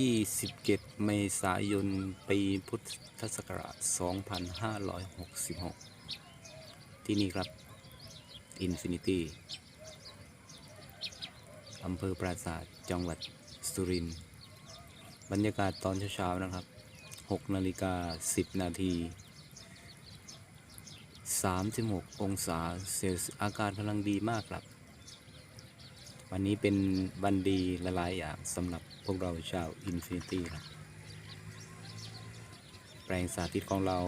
27 เมษายน ปีพุทธศักราช 2566 ที่นี่ครับ Infinity อำเภอปราสาทจังหวัดสุรินทร์บรรยากาศตอนเช้าๆนะครับ 6 นาฬิกา 10 นาที 36 องศาเซลเซียส อากาศกำลังดีมากครับ วันนี้เป็นวันดีหลายอย่างสำหรับพวกเราชาว Infinity ครับแปลงสาธิตของเรา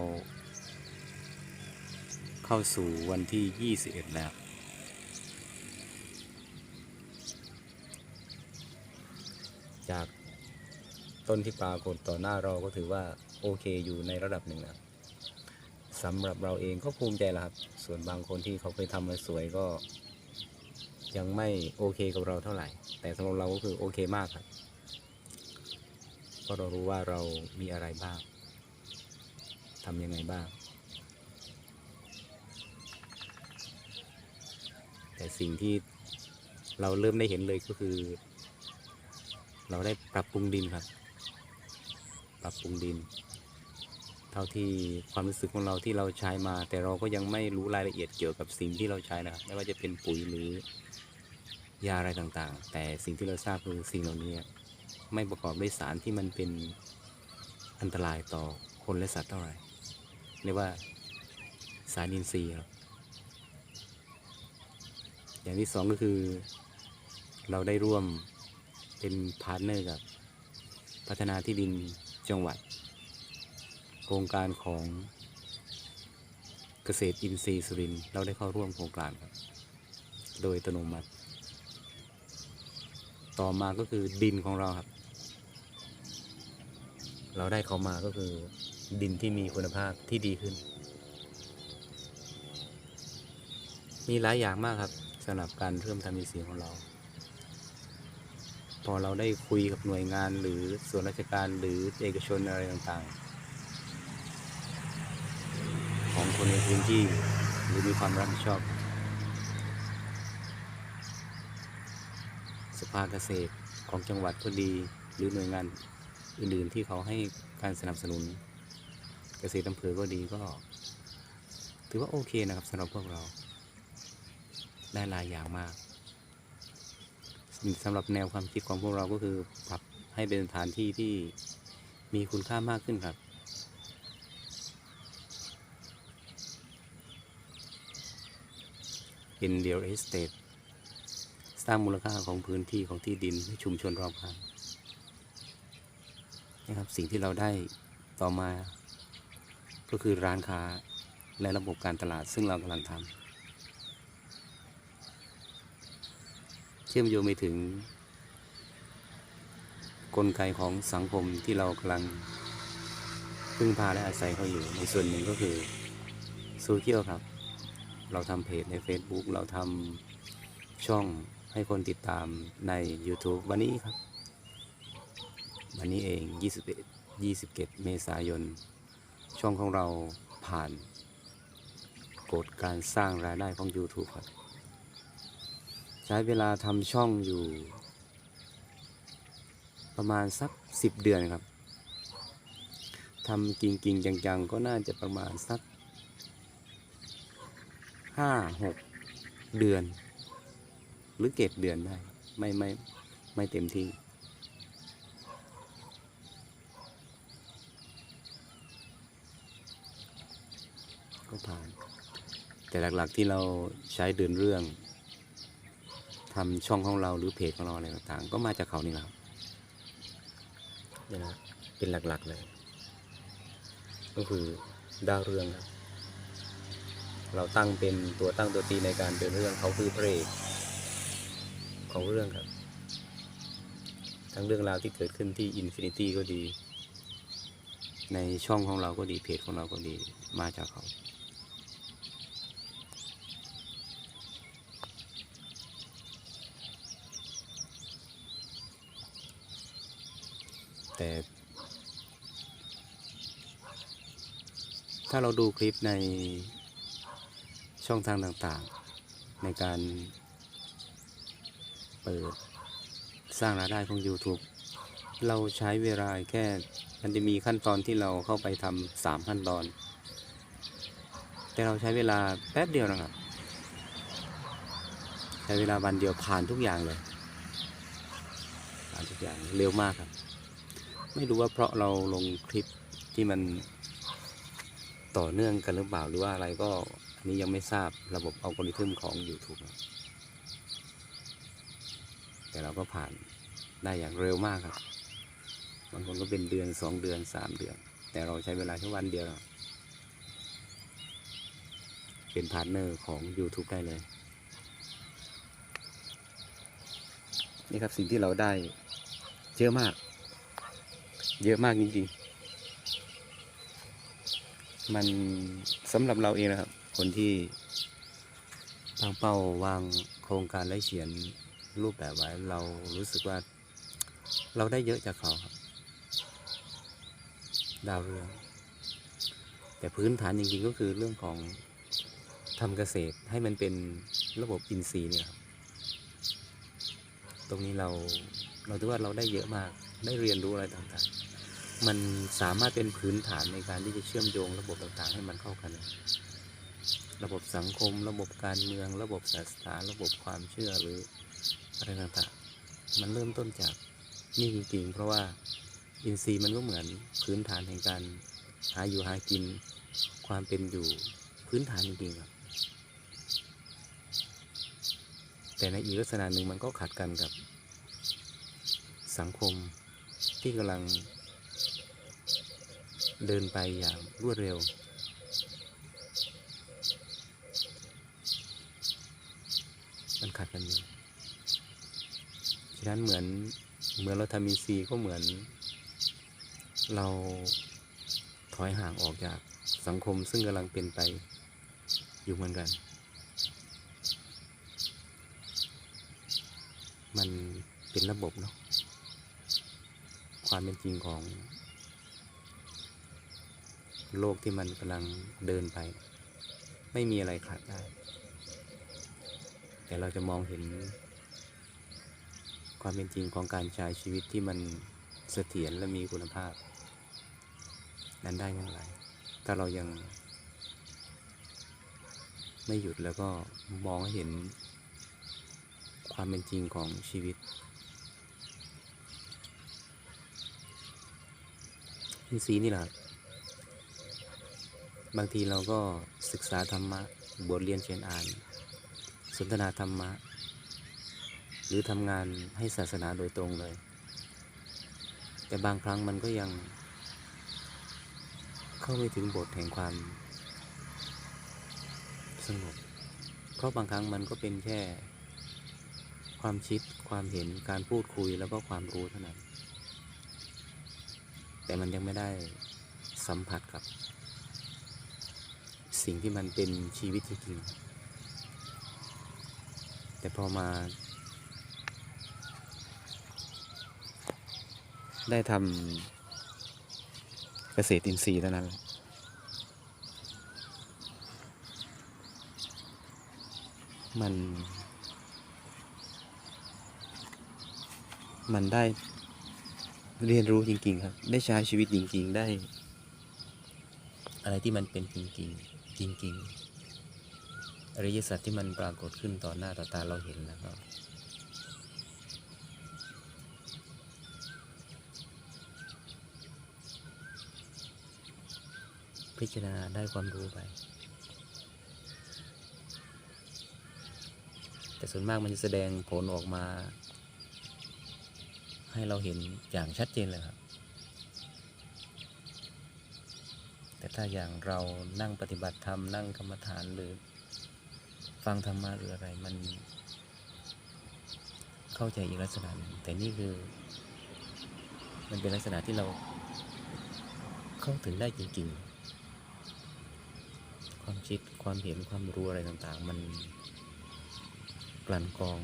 เข้าสู่วันที่ 21 แล้ว จากต้นที่ปรากฏต่อหน้าเราก็ถือว่า โอเคอยู่ในระดับหนึ่งนะสำหรับเราเองก็ภูมิใจแล้วครับ ส่วนบางคนที่เขาเคยทำมาสวยก็ ยังไม่โอเคกับเราเท่าไหร่ แต่สำหรับเราก็คือโอเคมากครับเพราะเรารู้ว่าเรามีอะไรบ้างทำยังไงบ้าง แต่สิ่งที่เราเริ่มได้เห็นเลยก็คือ เราได้ปรับปรุงดินครับ ปรับปรุงดิน เท่าที่ความรู้สึกของเราที่เราใช้มา แต่เราก็ยังไม่รู้รายละเอียดเกี่ยวกับสิ่งที่เราใช้นะครับ ไม่ว่าจะเป็นปุ๋ยหรือ ยาอะไรต่างๆ แต่สิ่งที่เราทราบคือสิ่งเหล่านี้ไม่ประกอบด้วยสารที่มันเป็นอันตรายต่อคนและสัตว์เท่าไหร่เรียกว่าสารอินทรีย์ครับอย่างที่สองก็คือ เราได้ร่วมเป็นพาร์ทเนอร์กับ พัฒนาที่ดินจังหวัด โครงการของเกษตรอินทรีย์สุรินเราได้เข้าร่วมโครงการครับ โดยอัตโนมัติ ต่อมาก็คือดินของเราครับ เราได้เขามาก็คือดินที่มีคุณภาพที่ดีขึ้น มีหลายอย่างมากครับสำหรับการเริ่มทำอินทรีของเรา พอเราได้คุยกับหน่วยงานหรือส่วนราชการหรือเอกชนอะไรต่างๆ ของคนในพื้นที่หรือมีความรับผิดชอบ ส ภาเกษตรของจังหวัดก็ดี หรือหน่วยงานอื่นๆที่เขาให้การสนับสนุน เกษตรอำเภอก็ดีก็ ถือว่าโอเคนะครับสำหรับพวกเรา ได้หลายอย่างมากสำหรับแนวความคิดของพวกเราก็คือปรับให้เป็นสถานที่ที่มีคุณค่ามากขึ้นครับเป็นเดีย l เอ สร้างมูลค่าของพื้นที่ของที่ดินให้ชุมชนรอบข้างนะครับสิ่งที่เราได้ต่อมา ก็คือร้านค้าและระบบการตลาดซึ่งเรากำลังทำเชื่อมโยงไปถึง กลไกของสังคมที่เรากำลังพึ่งพาและอาศัยเขาอยู่ในส่วนหนึ่งก็คือโซเชียลครับ เราทำเพจใน Facebook เราทำช่อง ให้คนติดตามใน YouTube วันนี้ครับ วันนี้เอง 21 27 เมษายน ช่องของเราผ่านกฎการสร้างรายได้ของ YouTube ครับ ใช้เวลาทำช่องอยู่ ประมาณสัก 10 เดือนครับทำกิงกิงจังๆ ก็น่าจะประมาณสักห้าหกเดือน หรือเก็ดเดือนได้ ไม่ไม่ไม่เต็มที่ ก็ผ่าน แต่หลักๆที่เราใช้เดินเรื่องทำช่องของเราหรือเพจของเราอะไรต่างๆ ก็มาจากเขานี่แหละครับเนี่ยนะเป็นหลักๆเลย ก็คือดาวเรืองครับ เราตั้งเป็นตัวตั้งตัวตีในการเดินเรื่องเขาคือพระเอก ของเรื่องครับ ทั้งเรื่องราวที่เกิดขึ้นที่ Infinity ก็ดี ในช่องของเราก็ดีเพจของเราก็ดีมาจากเขาแต่ ถ้าเราดูคลิปในช่องทางต่างๆ ในการ เปิด สร้างรายได้ของ YouTube เราใช้เวลาแค่ มันจะมีขั้นตอนที่เราเข้าไปทำสามขั้นตอน แต่เราใช้เวลาแป๊บเดียวนะครับ ใช้เวลาวันเดียวผ่านทุกอย่างเลย ผ่านทุกอย่างเร็วมากครับ ไม่รู้ว่าเพราะเราลงคลิปที่มันต่อเนื่องกันหรือเปล่าหรือว่าอะไรก็อันนี้ยังไม่ทราบระบบอัลกอริทึมของ YouTube นะ แต่เราก็ผ่านได้อย่างเร็วมากครับบางคนก็เป็นเดือนสองเดือนสามเดือน แต่เราใช้เวลาแค่วันเดียวเป็นพาร์ทเนอร์ของ YouTube ได้เลย นี่ครับสิ่งที่เราได้เยอะมาก เยอะมากจริงๆ มันสำหรับเราเองนะครับ คนที่ตั้งเป้าวางโครงการและเขียน รูปแบบไว้ เรารู้สึกว่า เราได้เยอะจากเขาครับ ดาวเรือง แต่พื้นฐานจริงๆก็คือเรื่องของทำเกษตรให้มันเป็นระบบอินทรีย์เนี่ยครับตรงนี้เราเราถือว่าเราได้เยอะมาก ได้เรียนรู้อะไรต่างๆ มันสามารถเป็นพื้นฐานในการที่จะเชื่อมโยงระบบต่างๆ ให้มันเข้ากัน ระบบสังคม ระบบการเมือง ระบบศาสนา ระบบความเชื่อหรือ อะไรต่างๆ มันเริ่มต้นจากนี่จริงๆ เพราะว่าอินทรีย์มันก็เหมือนพื้นฐานแห่งการหาอยู่หากินความเป็นอยู่พื้นฐานจริงๆครับ แต่ในอีกลักษณะหนึ่งมันก็ขัดกันกับสังคมที่กำลังเดินไปอย่างรวดเร็ว มันขัดกันอยู่ะนั้นเหมือนเหมือนเราทำอินซีก็เหมือน เราถอยห่างออกจากสังคมซึ่งกำลังเป็นไปอยู่เหมือนกัน มันเป็นระบบเนาะความเป็นจริงของ โลกที่มันกำลังเดินไป ไม่มีอะไรขาดได้ แต่เราจะมองเห็น ความเป็นจริงของการใช้ชีวิตที่มันเสถียรและมีคุณภาพ นั้นได้อย่างไร ถ้าเรายัง ไม่หยุดแล้วก็มองเห็น ความเป็นจริงของชีวิตอินทรีย์นี่แหละ บางทีเราก็ศึกษาธรรมะ บทเรียนเขียนอ่าน สนทนาธรรมะ หรือทำงานให้ศาสนาโดยตรงเลย แต่บางครั้งมันก็ยัง เข้าไม่ถึงบทแห่งความสงบเพราะบางครั้งมันก็เป็นแค่ ความคิดความเห็นการพูดคุยแล้วก็ความรู้เท่านั้น แต่มันยังไม่ได้สัมผัสกับ สิ่งที่มันเป็นชีวิตจริงๆแต่พอมา ได้ทำเกษตรอินทรีย์เท่านั้นแหละมัน มันได้เรียนรู้จริง ๆ ครับ ได้ใช้ชีวิตจริง ๆ ได้ อะไรที่มันเป็นจริง ๆ จริง ๆ อริยสัจที่มันปรากฏขึ้นต่อหน้าต่อตาเราเห็นแล้วก็ พิจารณาได้ความรู้ไป แต่ส่วนมากมันจะแสดงผลออกมา ให้เราเห็นอย่างชัดเจนเลยครับแต่ถ้าอย่างเรานั่งปฏิบัติธรรมนั่งกรรมฐานหรือ ฟังธรรมะหรืออะไรมัน เข้าใจอีกลักษณะหนึ่งแต่นี่คือ มันเป็นลักษณะที่เราเข้าถึงได้จริง ๆ ความคิดความเห็นความรู้อะไรต่างๆ มันกลั่นกรอง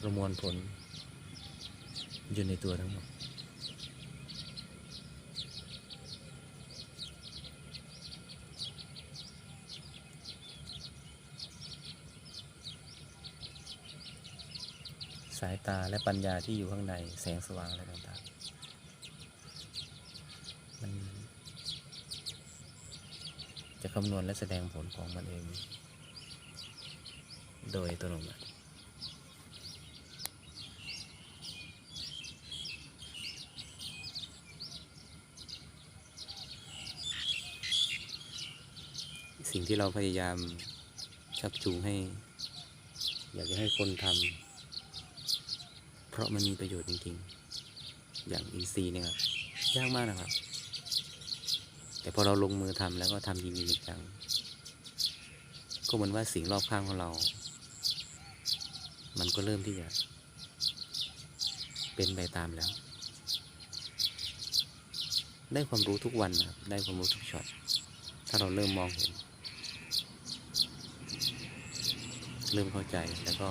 ประมวลผล อยู่ในตัวทั้งหมดสายตาและปัญญาที่อยู่ข้างในแสงสว่างอะไรต่างๆ มัน จะ คำนวณและแสดงผลของมันเอง โดยอัตัวหนมัติสิ่งที่เราพยายามชักจูงให้ อยากจะให้คนทำเพราะมันมีประโยชน์จริงๆ อย่างอินซีเนี่ยครับยากมากนะครับ แต่พอเราลงมือทำแล้วก็ทำจริงๆจังก็เหมือนว่าสิ่งรอบข้างของเรา มันก็เริ่มที่จะ เป็นไปตามแล้ว ได้ความรู้ทุกวันนะครับ ได้ความรู้ทุกช็อต ถ้าเราเริ่มมองเห็น เริ่มเข้าใจแล้วก็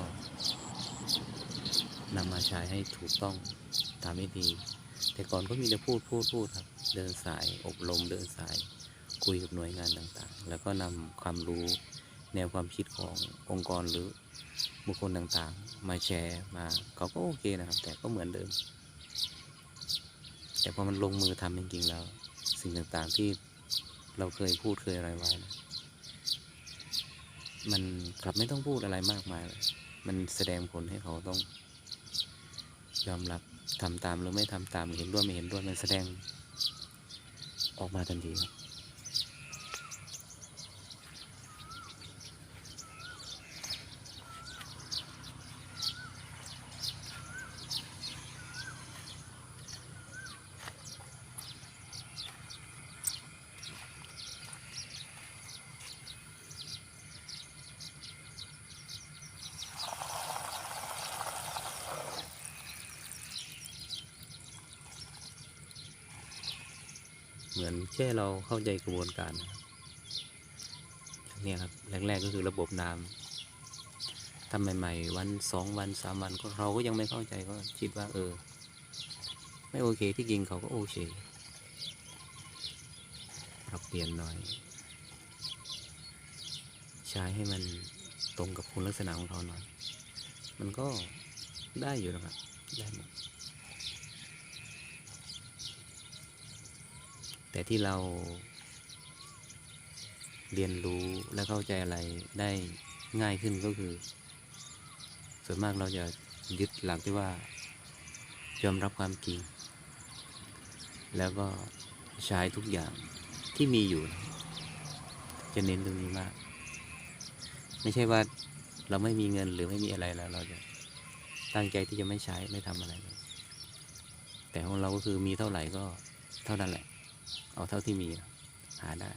นำมาใช้ให้ถูกต้องตามให้ดีแต่ก่อนก็มีแต่พูดพูดพูดครับ เดินสายอบรมเดินสายคุยกับหน่วยงานต่างๆ แล้วก็นำความรู้แนวความคิดขององค์กรหรือบุคคลต่างๆ มาแชร์มาเขาก็โอเคนะครับ แต่ก็เหมือนเดิม แต่พอมันลงมือทำจริงๆแล้ว สิ่งต่างๆที่เราเคยพูดเคยอะไรไว้นะมันกลับไม่ต้องพูดอะไรมากมายเลย มันแสดงผลให้เขาต้อง ยอมรับทำตามหรือไม่ทำตามเห็นด้วยไม่เห็นด้วยมันแสดง ออกมาทันทีครับ เหมือนแค่เราเข้าใจกระบวนการเนี้ยครับแรกๆก็คือระบบน้ำทำใหม่ ๆ วันสองวันสามวันก็เราก็ยังไม่เข้าใจก็คิดว่า เออ ไม่โอเคที่จริงเขาก็โอเคปรับเปลี่ยนหน่อย ใช้ให้มันตรงกับคุณลักษณะของเขาหน่อย มันก็ได้อยู่นะครับได้หมด แต่ที่เราเรียนรู้และเข้าใจอะไรได้ง่ายขึ้นก็คือ ส่วนมากเราจะยึดหลักที่ว่ายอมรับความจริง แล้วก็ใช้ทุกอย่างที่มีอยู่ จะเน้นตรงนี้มาก ไม่ใช่ว่าเราไม่มีเงินหรือไม่มีอะไรแล้ว เราจะตั้งใจที่จะไม่ใช้ไม่ทำอะไรเลยแต่ของเราก็คือมีเท่าไหร่ก็เท่านั้นแหละ เอาเท่าที่มีหาได้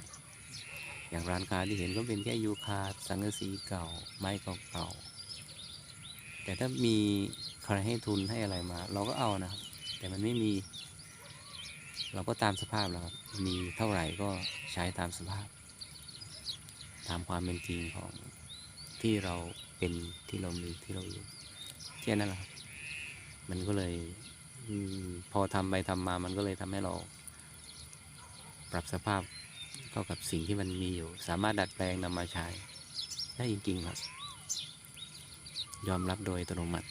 อย่างร้านค้าที่เห็นก็เป็นแค่ยูคาสังกะสีเก่า ไม้เก่าๆแต่ถ้ามีใครให้ทุนให้อะไรมา เราก็เอานะครับ แต่มันไม่มี เราก็ตามสภาพแล้วครับมีเท่าไหร่ก็ใช้ตามสภาพ ตามความเป็นจริงของที่เราเป็นที่เรามีที่เราอยู่แค่นั้นแหละครับมันก็เลยพอทำไปทำมามันก็เลยทำให้เรา ปรับสภาพเข้ากับสิ่งที่มันมีอยู่ สามารถดัดแปลงนำมาใช้ได้จริงๆครับ ยอมรับโดยอัตโนมัติ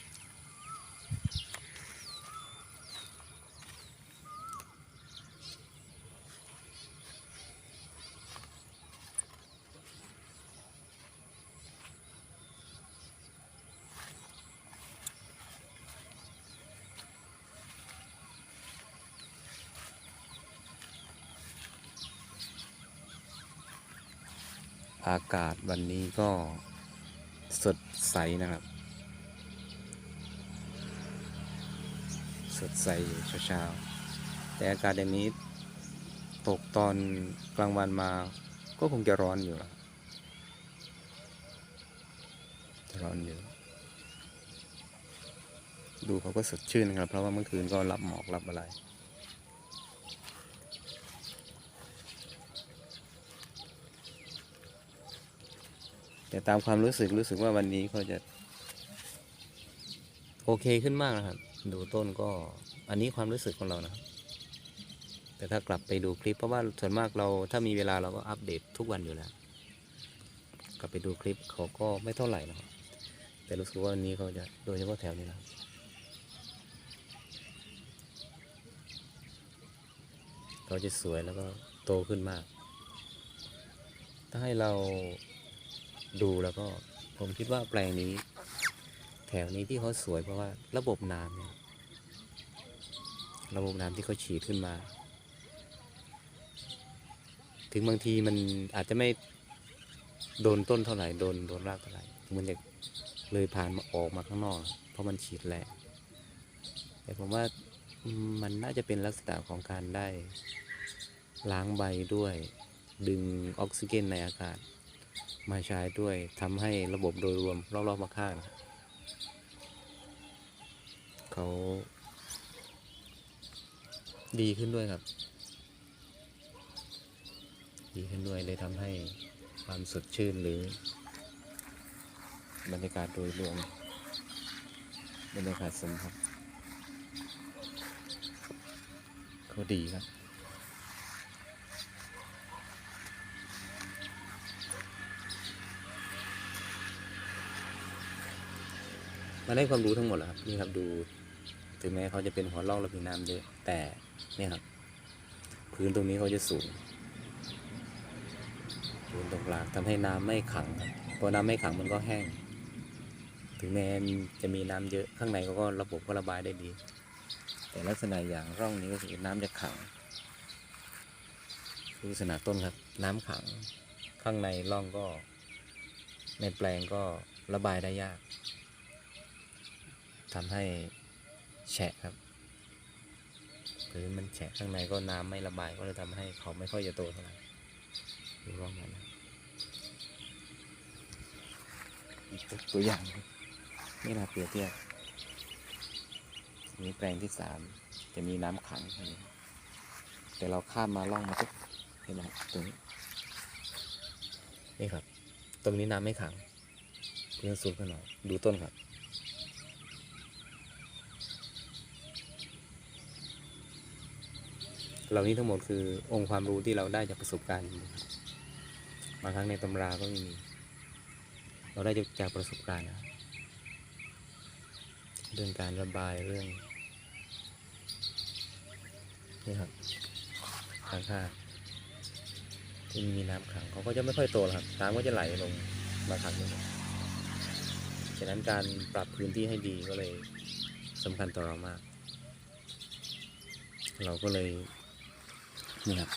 อากาศ วันนี้ก็สดใสนะครับ สดใสอยู่เช้าๆแต่อากาศอย่างนี้ตกตอนกลางวันมาก็คงจะร้อนอยู่นะร้อนอยู่ดูเขาก็สดชื่นครับ เพราะว่าเมื่อคืนก็รับหมอกรับอะไร แต่ตามความรู้สึกรู้สึกว่าวันนี้เขาจะ โอเคขึ้นมากนะครับ ดูต้นก็อันนี้ความรู้สึกของเรานะแต่ถ้ากลับไปดูคลิปเพราะว่าส่วนมากเราถ้ามีเวลาเราก็อัปเดตทุกวันอยู่แล้ว กลับไปดูคลิปเขาก็ไม่เท่าไหร่นะครับ แต่รู้สึกว่าวันนี้เขาจะโดยเฉพาะแถวนี้นะเขาจะสวยแล้วก็โตขึ้นมาก ถ้าให้เรา ดูแล้วก็ผมคิดว่าแปลงนี้ แถวนี้ที่เขาสวยเพราะว่าระบบน้ำเนี่ยระบบน้ำที่เขาฉีดขึ้นมา ถึงบางทีมันอาจจะไม่โดนต้นเท่าไหร่โดนโดนรากเท่าไหร่มันจะเลยผ่านมาออกมาข้างนอก เพราะมันฉีดแรงแต่ผมว่ามันน่าจะเป็นลักษณะของการได้ล้างใบด้วย ดึงออกซิเจนในอากาศ มาใช้ด้วยทำให้ระบบโดยรวมรอบๆมาข้างเขาดีขึ้นด้วยครับ ดีขึ้นด้วยเลยทำให้ความสดชื่นหรือ บรรยากาศโดยรวม บรรยากาศสมครับเขาดีครับ มาได้ความรู้ทั้งหมดแล้วครับนี่ครับดูถึงแม้เขาจะเป็นหัวล่องและมีน้ำเยอะแต่เนี่ยครับ พื้นตรงนี้เขาจะสูงพื้นตรงกลางทำให้น้ำไม่ขังครับพอน้ำไม่ขังมันก็แห้ง ถึงแม้จะมีน้ำเยอะข้างในเขาก็ระบบก็ระบายได้ดี แต่ลักษณะอย่างร่องนี้ก็คือน้ำจะขังคือลักษณะต้นครับ น้ำขังข้างในร่องก็ ในแปลงก็ระบายได้ยาก ทำให้แฉะครับพื้นมันแฉะข้างในก็น้ำไม่ระบายก็เลยทำให้เขาไม่ค่อยจะโตเท่าไหร่ดูร่องนั้นนะอีกตัวอย่างครับนี่นะเปรียบเทียบนี่แปลงที่สามจะมีน้ำขังอันนี้แต่เราข้ามมาล่องมาปุ๊บเห็นไหมครับตรงนี้นี่ครับ ตรงนี้น้ำไม่ขังเพื่อนสูงกันหน่อยดูต้นครับ เหล่านี้ทั้งหมดคือองค์ความรู้ที่เราได้จากประสบการณ์บางครั้งในตำราก็ไม่มี เราได้จากจากประสบการณ์นะเรื่องการระบายเรื่องนี่ครับทางข้าที่มีน้ำขังเขาก็จะไม่ค่อยโตครับน้ำก็จะไหลลงมาขังอยู่ฉะนั้นการปรับพื้นที่ให้ดีก็เลยสำคัญต่อเรามาก เราก็เลย นี่ครับ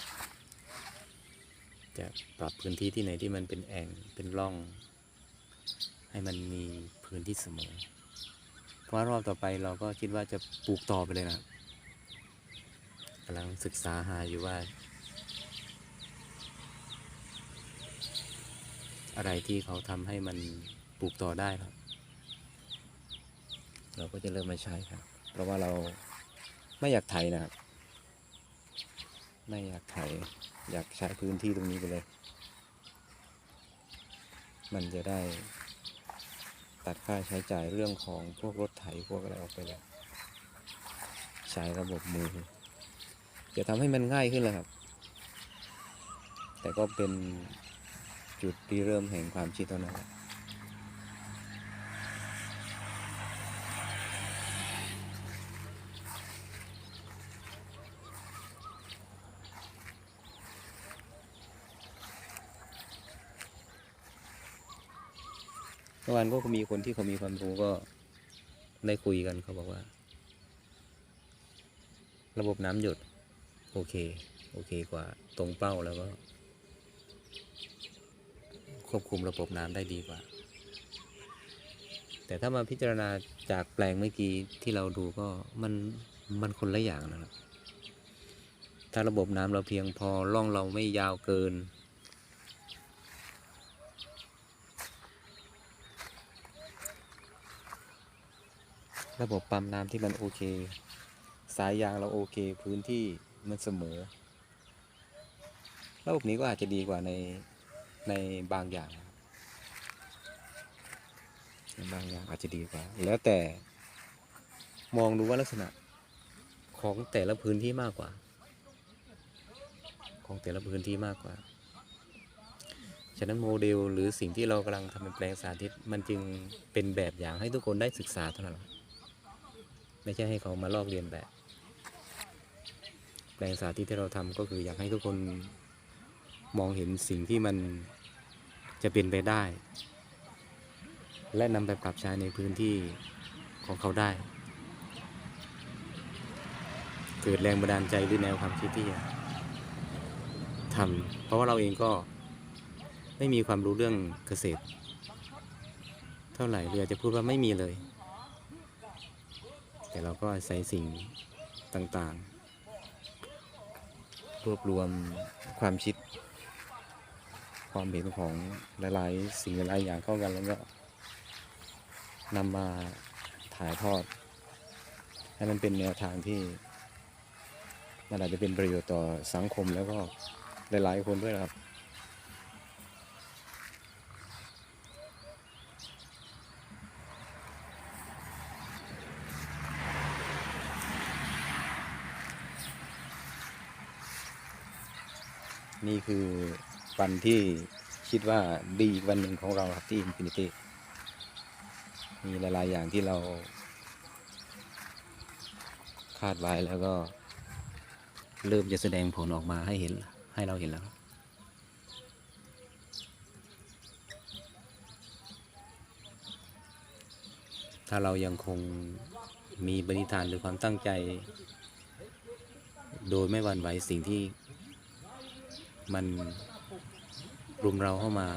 จะปรับพื้นที่ที่ไหนที่มันเป็นแอ่งเป็นร่อง ให้มันมีพื้นที่เสมอ เพราะรอบต่อไปเราก็คิดว่าจะปลูกต่อไปเลยนะครับกำลังศึกษาหาอยู่ว่า อะไรที่เขาทำให้มันปลูกต่อได้ครับ เราก็จะเริ่มมาใช้ครับ เพราะว่าเราไม่อยากไถนะครับ ไม่อยากไถอยากใช้พื้นที่ตรงนี้ไปเลย มันจะได้ตัดค่าใช้จ่ายเรื่องของพวกรถไถพวกอะไรออกไปแล้วใช้ระบบมือ จะทำให้มันง่ายขึ้นเลยครับ แต่ก็เป็นจุดที่เริ่มแห่งความคิดเท่านั้นแหละเมื่อวานก็มีคนที่เขามีความรู้ก็ได้คุยกันเขาบอกว่า ระบบน้ำหยด โอเค โอเคกว่าตรงเป้าแล้วก็ ควบคุมระบบน้ำได้ดีกว่า แต่ถ้ามาพิจารณาจากแปลงเมื่อกี้ที่เราดูก็มันมันคนละอย่างนะครับถ้าระบบน้ำเราเพียงพอร่องเราไม่ยาวเกิน ระบบปั๊มน้ำที่มันโอเค สายยางเราโอเค พื้นที่มันเสมอ ระบบนี้ก็อาจจะดีกว่าในในบางอย่างบในบางอย่างอาจจะดีกว่า แล้วแต่มองดูว่าลักษณะของแต่ละพื้นที่มากกว่า ของแต่ละพื้นที่มากกว่า ฉะนั้นโมเดลหรือสิ่งที่เรากำลังทำเป็นแปลงสาธิต มันจึงเป็นแบบอย่างให้ทุกคนได้ศึกษาเท่านั้น ไม่ใช่ให้เขามาลอกเรียนแบบ แปลงสาธิตที่เราทำก็คืออยากให้ทุกคนมองเห็นสิ่งที่มันจะเป็นไปได้ และนำไปปรับใช้ในพื้นที่ของเขาได้ เกิดแรงบันดาลใจหรือแนวความคิดที่จะทำเพราะว่าเราเองก็ไม่มีความรู้เรื่องเกษตร เท่าไหร่เรือจะพูดว่าไม่มีเลย แต่เราก็อาศัยสิ่งต่างๆ รวบรวมความคิด ความเห็นของหลายๆ สิ่งหลายอย่างเข้ากันแล้วก็นำมาถ่ายทอด ให้มันเป็นแนวทางที่มันอาจจะเป็นประโยชน์ต่อสังคมแล้วก็หลายๆคนด้วยนะครับ นี่ คือวันที่คิดว่าดีอีกวันหนึ่งของเราครับที่ Infinity มีหลาย ๆ อย่างที่เรา คาดไว้แล้วก็ เริ่มจะแสดงผลออกมาให้เห็น ให้เราเห็นแล้วถ้าเรายังคงมีปณิธานหรือความตั้งใจ โดยไม่หวั่นไหวสิ่งที่ มันรุมเราเข้ามา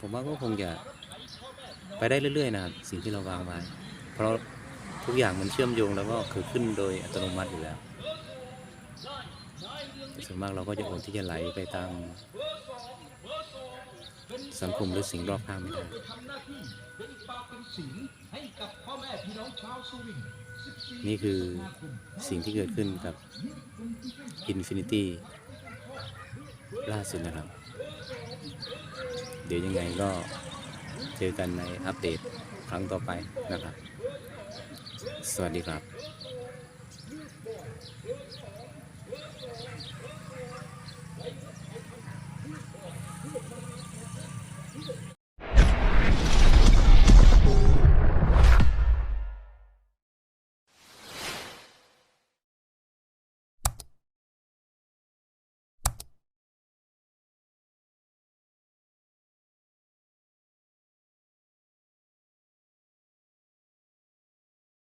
ผมว่าก็คงจะไปได้เรื่อยๆนะครับสิ่งที่เราวางไว้เพราะทุกอย่างมันเชื่อมโยงแล้วก็เกิดขึ้นโดยอัตโนมัติอยู่แล้วส่วนมากเราก็จะโอดที่จะไหลไปตามสังคมหรือสิ่งรอบข้างไม่ได้ นี่คือสิ่งที่เกิดขึ้นกับ Infinity ล่าสุดนะครับ เดี๋ยวยังไงก็เจอกันในอัปเดตครั้งต่อไปนะครับ สวัสดีครับ